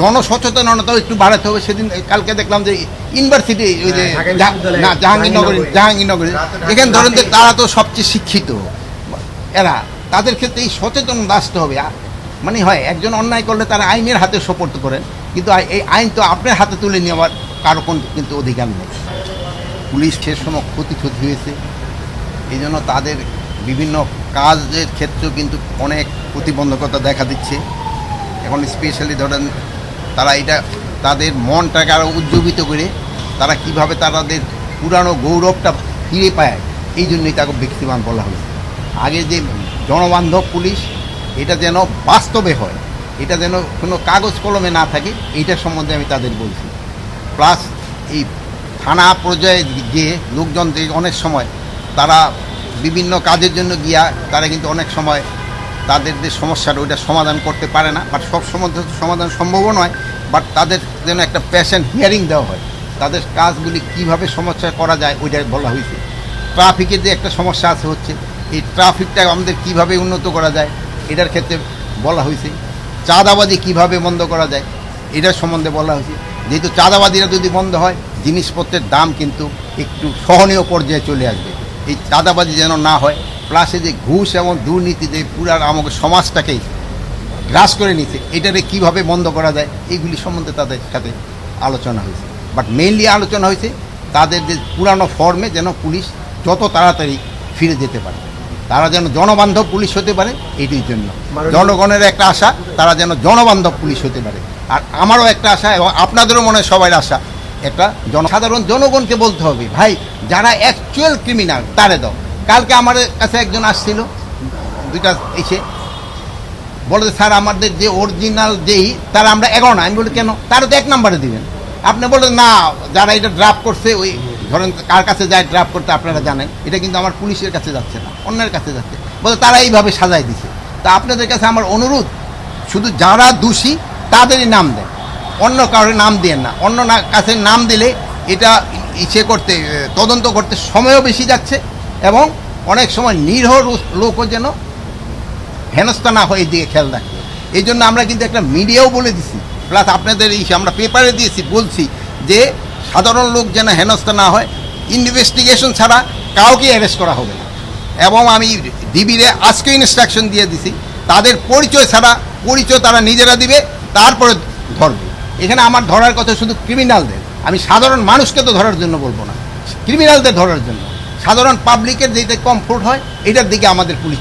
জনসচেতনতাও একটু বাড়াতে হবে। সেদিন কালকে দেখলাম যে ইউনিভার্সিটি ওই যে বিশ্ববিদ্যালয়, না জাহাঙ্গীরনগর জাহাঙ্গীরনগরে। এখানে ধরেন যে তারা তো সবচেয়ে শিক্ষিত। এরা তাদের ক্ষেত্রে এই সচেতনতা আসতে হবে। মানে হয় একজন অন্যায় করলে তারা আইনের হাতে সোপর্দ করেন কিন্তু এই আইন তো আপনার হাতে তুলে নেওয়ার কারও কোন কিন্তু অধিকার নেই। পুলিশ সে সময় ক্ষতি ক্ষতি হয়েছে। এই জন্য তাদের বিভিন্ন কাজের ক্ষেত্রেও কিন্তু অনেক প্রতিবন্ধকতা দেখা দিচ্ছে। এখন স্পেশালি ধরেন তারা এটা, তাদের মনটাকে আরও উজ্জীবিত করে তারা কীভাবে তাদের পুরানো গৌরবটা ফিরে পায়, এই জন্যই তাকে ব্যক্তিমান বলা হয়েছে। আগে যে জনবান্ধব পুলিশ, এটা যেন বাস্তবে হয়, এটা যেন কোনো কাগজ কলমে না থাকে এইটার সম্বন্ধে আমি তাদের বলছি। প্লাস এই থানা পর্যায়ে গিয়ে লোকজন অনেক সময় তারা বিভিন্ন কাজের জন্য গিয়া তারা কিন্তু অনেক সময় তাদের যে সমস্যাটা, ওইটা সমাধান করতে পারে না। বাট সব সমাধান সমাধান সম্ভবও নয়। বাট তাদের যেন একটা প্যাশেন্ট হিয়ারিং দেওয়া হয়। তাদের কাজগুলি কীভাবে সমস্যা করা যায় ওইটা বলা হয়েছে। ট্রাফিকের যে একটা সমস্যা আছে হচ্ছে, এই ট্রাফিকটা আমাদের কীভাবে উন্নত করা যায়, এটার ক্ষেত্রে বলা হয়েছে। চাঁদাবাজি কীভাবে বন্ধ করা যায় এটার সম্বন্ধে বলা হয়েছে। যেহেতু চাঁদাবাজিরা যদি বন্ধ হয়, জিনিসপত্রের দাম কিন্তু একটু সহনীয় পর্যায়ে চলে আসবে। এই চাঁদাবাজি যেন না হয় প্লাসে যে ঘুষ এবং দুর্নীতিতে পুরা আমাকে সমাজটাকেই গ্রাস করে নিচ্ছে এটারে কীভাবে বন্ধ করা যায় এইগুলি সম্বন্ধে তাদের সাথে আলোচনা হয়েছে। বাট মেইনলি আলোচনা হয়েছে তাদের যে পুরানো ফর্মে যেন পুলিশ যত তাড়াতাড়ি ফিরে যেতে পারে। তারা যেন জনবান্ধব পুলিশ হতে পারে এটির জন্য। জনগণের একটা আশা তারা যেন জনবান্ধব পুলিশ হতে পারে। আর আমারও একটা আশা এবং আপনাদেরও মনে হয় সবার আশা একটা জনসাধারণ জনগণকে বলতে হবে ভাই যারা অ্যাকচুয়াল ক্রিমিনাল তারে দাও। কালকে আমার কাছে একজন আসছিল, দুইটা এসে। বলে স্যার, আমাদের যে অরিজিনাল যেই, তারা আমরা এগারো না। আমি বলি, কেন? তারা তো এক নাম্বারে দিবেন। আপনি বলেন না, যারা এটা ড্রাফট করছে, ওই ধরেন কার কাছে যায় ড্রাফট করতে আপনারা জানেন। এটা কিন্তু আমার পুলিশের কাছে যাচ্ছে না, অন্যের কাছে যাচ্ছে। বলে, তারা এইভাবে সাজাই দিছে। তা আপনাদের কাছে আমার অনুরোধ, শুধু যারা দোষী, তাদেরই নাম দেন। অন্য কারোর নাম দিয়েন না। অন্য কাছে নাম দিলে এটা ইসে করতে তদন্ত করতে সময়ও বেশি যাচ্ছে। এবং অনেক সময় নিরহ লোকও যেন হেনস্থা না হয়ে দিয়ে খেয়াল রাখবে এই জন্য আমরা কিন্তু একটা মিডিয়াও বলে দিছি। প্লাস আপনাদের এই আমরা পেপারে দিয়েছি, বলছি যে সাধারণ লোক যেন হেনস্থা না হয় ইনভেস্টিগেশন ছাড়া কাউকে অ্যারেস্ট করা হবে না। এবং আমি ডিবিরে আজকে ইনস্ট্রাকশন দিয়ে দিছি, তাদের পরিচয় ছাড়া পরিচয় তারা নিজেরা দিবে, তারপরে ধরবে। এখানে আমার ধরার কথা শুধু ক্রিমিনালদের আমি সাধারণ মানুষকে তো ধরার জন্য বলব না। ক্রিমিনালদের ধরার জন্য। সাধারণ পাবলিকের যেটা কমফোর্ট হয় এটার দিকে আমাদের পুলিশ